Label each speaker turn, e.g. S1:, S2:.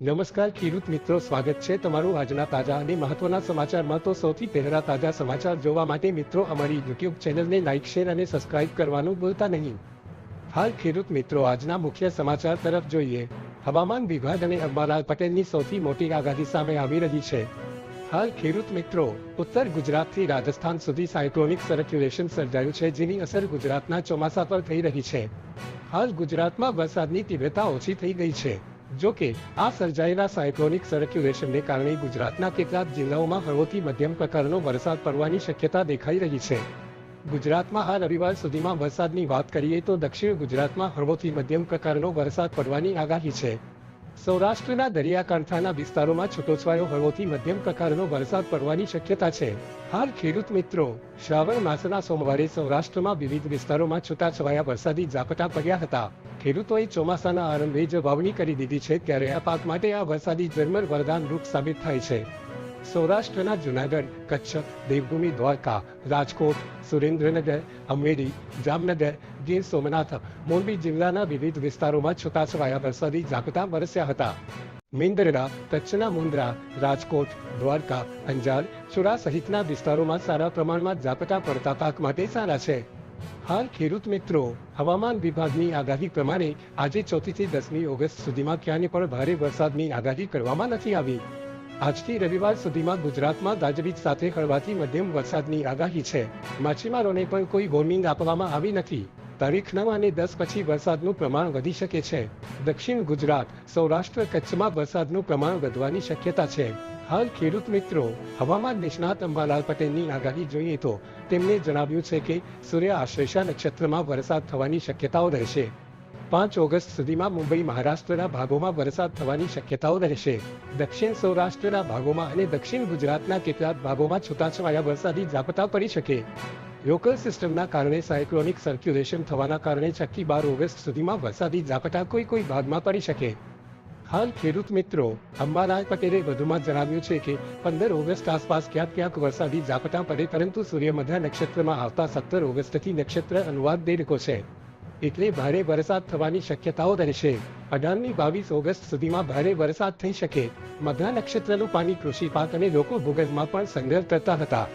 S1: નમસ્કાર ખેડૂત મિત્રો, સ્વાગત છે તમારું આજના તાજા અને મહત્વના સમાચારમાં. તો સૌથી પહેલા તાજા સમાચાર જોવા માટે મિત્રો, અમારી યુટ્યુબ ચેનલને લાઇક શેર અને સબસ્ક્રાઇબ કરવાનું ભૂલતા નહીં. હાલ ખેડૂત મિત્રો, આજના મુખ્ય સમાચાર તરફ જોઈએ. હવામાન વિભાગ અને અંબાલાલ પટેલની સૌથી મોટી આગાહી સામે આવી રહી છે. હાલ ખેડૂત મિત્રો, ઉત્તર ગુજરાતથી રાજસ્થાન સુધી સાયક્લોનિક સર્ક્યુલેશન સર્જાયું છે, જેની અસર ગુજરાતના ચોમાસા પર થઈ રહી છે. હાલ ગુજરાતમાં વરસાદની તીવ્રતા ઓછી થઈ ગઈ છે. જો કે, આ સર્જાયેલા સાયક્લોનિક સર્ક્યુલેશનને કારણે ગુજરાતના કેટલાક જિલ્લાઓમાં હળવોથી મધ્યમ પ્રકારનો વરસાદ પડવાની શક્યતા દેખાઈ રહી છે. ગુજરાતમાં આ રવિવાર સુધીમાં વરસાદની વાત કરીએ તો દક્ષિણ ગુજરાતમાં હળવોથી મધ્યમ પ્રકારનો વરસાદ પડવાની આગાહી છે. સૌરાષ્ટ્રના દરિયાકાંઠાના વિસ્તારોમાં છૂટોછવાયો હળવોથી મધ્યમ પ્રકારનો વરસાદ પડવાની શક્યતા છે. હાલ ખેડૂત મિત્રો, શ્રાવણ માસના સોમવારે સૌરાષ્ટ્રમાં વિવિધ વિસ્તારોમાં છૂટાછવાયા વરસાદી ઝાપટા પડ્યા હતા. ખેડૂતોએ ચોમાસાના આરંભે જ વાવણી કરી દીધી છે ત્યારે આ પાક માટે આ વરસાદી ઝરમર વરદાન રૂપ સાબિત થાય છે. સૌરાષ્ટ્રના જુનાગઢ, કચ્છ, દેવભૂમિ, દ્વારકા, રાજકોટ, સુરેન્દ્રનગર, અમરેલી, જામનગર, ગીર સોમનાથ, મોરબી જિલ્લાના વિવિધ વિસ્તારોમાં છૂટાછવાયા વરસાદી ઝાપટા વરસ્યા હતા. મેંદરડા, કચ્છના મુંદ્રા, રાજકોટ, દ્વારકા, અંજાર, ચુરા સહિતના વિસ્તારોમાં સારા પ્રમાણમાં ઝાપટા પડતા પાક માટે સારા છે. હાલ ખેડૂત મિત્રો, હવામાન વિભાગની આગાહી પ્રમાણે આજે ચોથીથી દસમી ઓગસ્ટ સુધીમાં ક્યાંય પણ ભારે વરસાદની આગાહી કરવામાં નથી આવી. આજથી રવિવાર સુધીમાં ગુજરાતમાં ગાજવીજ સાથે હળવાથી મધ્યમ વરસાદની આગાહી છે. માછીમારોને પણ કોઈ વોર્નિંગ આપવામાં આવી નથી. તારીખ નવ અને દસ પછી વરસાદનું પ્રમાણ વધી શકે છે. દક્ષિણ ગુજરાત, સૌરાષ્ટ્ર કચ્છમાં વરસાદનું પ્રમાણ વધવાની શક્યતા છે. હાલ ખેડૂત મિત્રો, હવામાન નિષ્ણાત અંબાલાલ પટેલની આગાહી જોઈએ તો તેમણે જણાવ્યું છે કે સૂર્ય આશ્લેષા નક્ષત્રમાં વરસાદ થવાની શક્યતાઓ રહેશે. પાંચ ઓગસ્ટ સુધીમાં મુંબઈ મહારાષ્ટ્રના ભાગોમાં વરસાદ થવાની શક્યતાઓ રહેશે. દક્ષિણ સૌરાષ્ટ્રના ભાગોમાં અને દક્ષિણ ગુજરાતના કેટલાક ભાગોમાં છૂટાછવાયા વરસાદી ઝાપટા પડી શકે. લોકલ સિસ્ટમના કારણે સાયક્લોનિક સર્ક્યુલેશન થવાના કારણે છઠ્ઠી બાર ઓગસ્ટ સુધીમાં વરસાદી ઝાપટા કોઈ કોઈ ભાગમાં પડી શકે. હાલ ખેડૂત મિત્રો અંબાલાલ પટેલે વધુમાં જણાવ્યું છે કે, પંદર ઓગસ્ટ આસપાસ ક્યાંક ક્યાંક વરસાદી ઝાપટા પડે, પરંતુ સૂર્યમધ્યા નક્ષત્રમાં આવતા સત્તર ઓગસ્ટથી નક્ષત્ર અનુવાદ દેડકો છે. એટલે ભારે વરસાદ થવાની શક્યતાઓ રહેશે અઢારમી બાવીસ ઓગસ્ટ સુધીમાં ભારે વરસાદ થઈ શકે. મધા નક્ષત્રનું પાણી કૃષિ પાક અને લોકો ભૂગર્ભમાં પણ સંગ્રહ કરતા હતા.